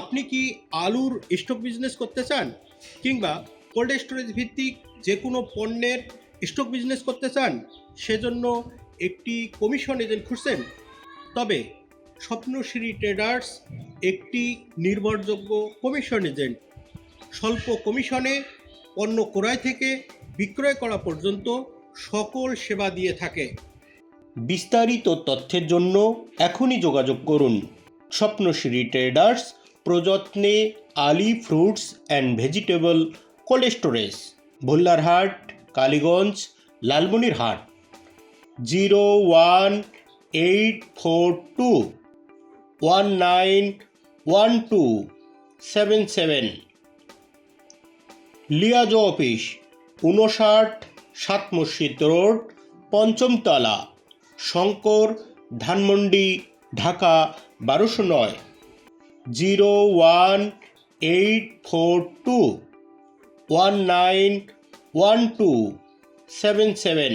আপনি কি আলুর স্টক বিজনেস করতে চান? কিংবা কোল্ড স্টোরেজ ভিত্তিক যে কোনো পণ্যের স্টক বিজনেস করতে চান, সেজন্য একটি কমিশন এজেন্ট খুঁজছেন। তবে স্বপ্নশ্রী ট্রেডার্স একটি নির্ভরযোগ্য কমিশন এজেন্ট স্বল্প কমিশনে পণ্য ক্রয় থেকে বিক্রয় করা পর্যন্ত সকল সেবা দিয়ে থাকে। বিস্তারিত তথ্যের জন্য এখনই যোগাযোগ করুন। Swapnashri traders প্রযত্নে Ali fruits and vegetable cold storage Bhollarhat, Kaliganj, Lalmonirhat. Zero one eight four two, one nine one two, seven seven. Liaison office উনষাট সাত মসজিদ রোড, পঞ্চমতলা, শঙ্কর ধানমন্ডি, ঢাকা, বারোশো নয়। Zero one eight four two one nine one two seven seven